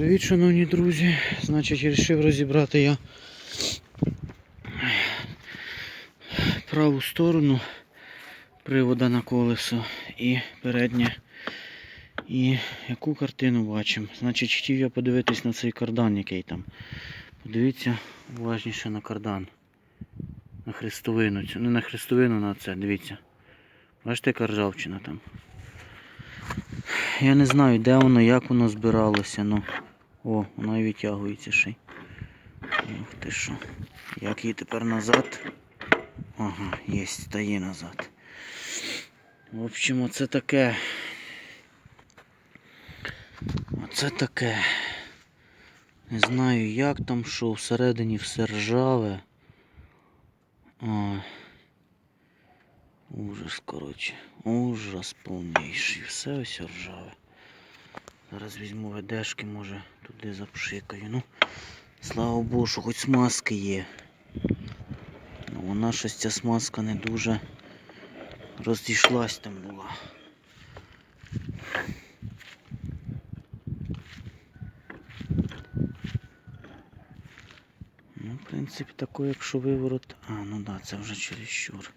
Привіт, шановні друзі. Значить, вирішив розібрати я праву сторону привода на колесо і переднє. І яку картину бачимо? Значить, хотів я подивитись на цей кардан, який там. Подивіться уважніше на кардан. На хрестовину. цю. Не на хрестовину, на це, дивіться. Бачите, яка ржавчина там. Я не знаю, де воно, як воно збиралося, ну. О, воно і витягується ще. Ух ти що. Як її тепер назад? Ага, є, стає назад. В общем, оце таке. Оце таке. Не знаю як там що, всередині все ржаве. А. Ужас, коротше. Ужас повніший. Все ось ржаве. Зараз візьму ведешки, може туди запшикаю. Ну, слава Богу, що хоч смазки є. Ну, вона щось ця смазка не дуже розійшлась там була. Ну, в принципі, такий, якщо виворот. А, ну да, це вже чересчур.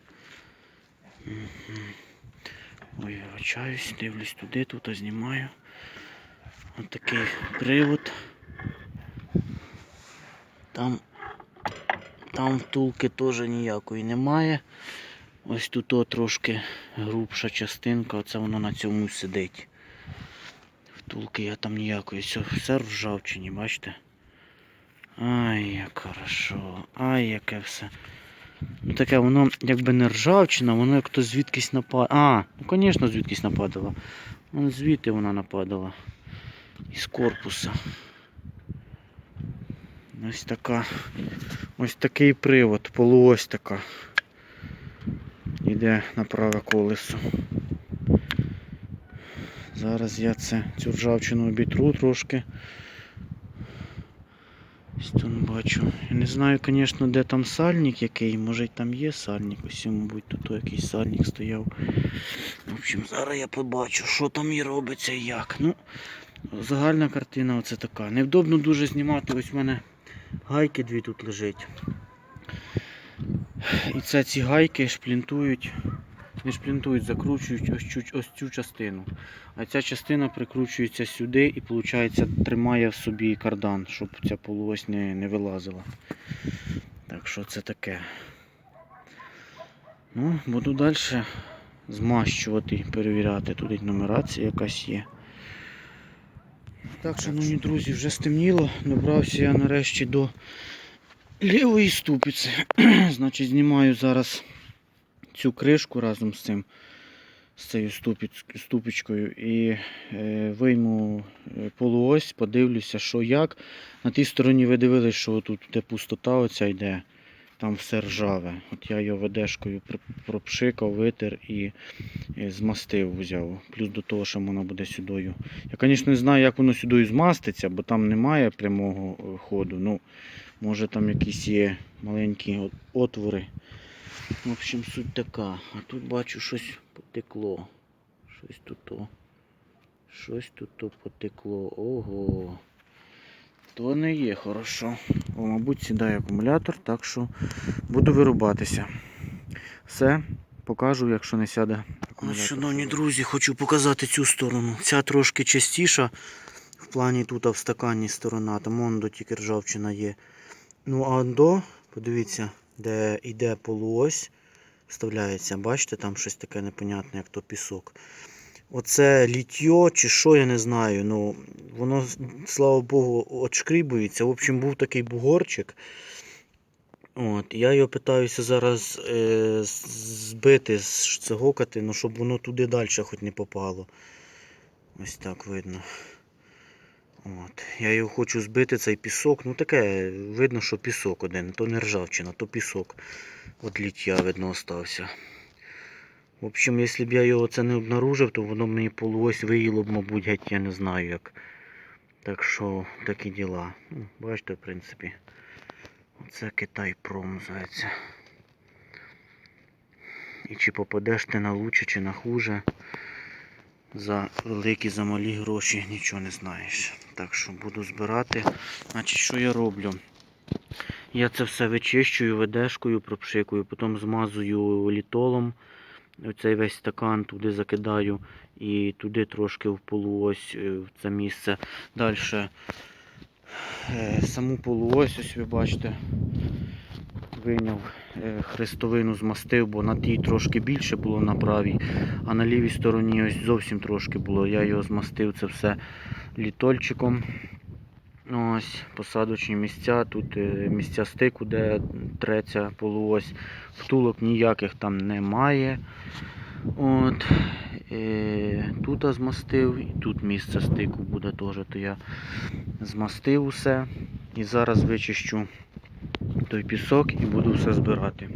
Мгм. Ой, вибачаюсь, дивлюсь туди, тут знімаю. Ось такий привод. Там, там втулки теж ніякої немає. Ось тут о, трошки грубша частинка, оце воно на цьому сидить. Втулки я там ніякої, все, все ржавчині, бачите? Ай, як хорошо, ай, яке все. Ну таке воно якби не ржавчина, воно як то звідкись нападало. А, ну звісно, звідкись нападало. Вон звідти вона нападала. Із корпуса. Ось така. Ось такий привод, полуось така. Іде на праве колесо. Зараз я це цю ржавчину обітру трошки. Ось тут бачу. Я не знаю, звісно, де там сальник який. Може там є сальник. Ось, мабуть, тут якийсь сальник стояв. В общем, зараз я побачу, що там і робиться і як. Ну, загальна картина оце така. Невдобно дуже знімати. Ось в мене гайки дві тут лежать. І це ці гайки шплінтують. Не шплінтують, закручують ось цю, ось цю частину. А ця частина прикручується сюди і виходить, тримає в собі кардан, щоб ця полуось не, не вилазила. Так що це таке. Ну, буду далі змащувати перевіряти. Тут і нумерація якась є. Так, шановні друзі, вже стемніло. Добрався я нарешті до лівої ступиці. Значить, знімаю зараз цю кришку разом з цим, з цією ступічкою і е, вийму е, полуось, подивлюся, що як. На тій стороні ви дивились, що тут де пустота оця йде, там все ржаве. От я його ведешкою пропшикав, витер і, змастив взяв. Плюс до того, що воно буде сюдою. Я, звісно, не знаю, як воно сюдою змаститься, бо там немає прямого е, ходу. Ну, може там якісь є маленькі отвори. В общем, суть така. А тут бачу щось потекло. Щось тут. о. Щось тут о потекло. Ого. То не є хорошо. О, мабуть, сідає акумулятор, так що буду вирубатися. Все, покажу, якщо не сяде акумулятор. Шановні друзі, хочу показати цю сторону. Ця трошки частіша. В плані тут а в стакані сторона, там вон до тільки ржавчина є. Ну а до, подивіться, де йде полуось, вставляється, бачите, там щось таке непонятне, як то пісок. Оце літьо чи що, я не знаю. Ну, воно, слава Богу, отшкрібується. В общем, був такий бугорчик. От, я його питаюся зараз е, збити, зцегокати, ну, щоб воно туди далі хоч не попало. Ось так видно. От. Я його хочу збити, цей пісок. Ну таке, видно, що пісок один. То не ржавчина, то пісок. От ліття, видно, остався. В общем, якщо б я його це не обнаружив, то воно б мені полуось виїло б, мабуть, геть я не знаю як. Так що такі діла. Ну, бачите, в принципі. Оце Китай Пром називається. І чи попадеш ти на лучше, чи на хуже. За великі, за малі гроші нічого не знаєш. Так що буду збирати. Значить, що я роблю? Я це все вичищую ведешкою, пропшикую, потім змазую літолом. Оцей весь стакан туди закидаю і туди трошки в полуось е, в це місце. Далі саму полуось, ось ви бачите, виняв е, хрестовину змастив, бо на тій трошки більше було на правій, а на лівій стороні ось зовсім трошки було. Я його змастив це все літольчиком. Ось посадочні місця, тут е, місця стику, де треться полуось. Втулок ніяких там немає. От. Е, тут змастив, і тут місце стику буде теж, то я змастив усе. І зараз вичищу той пісок і буду все збирати.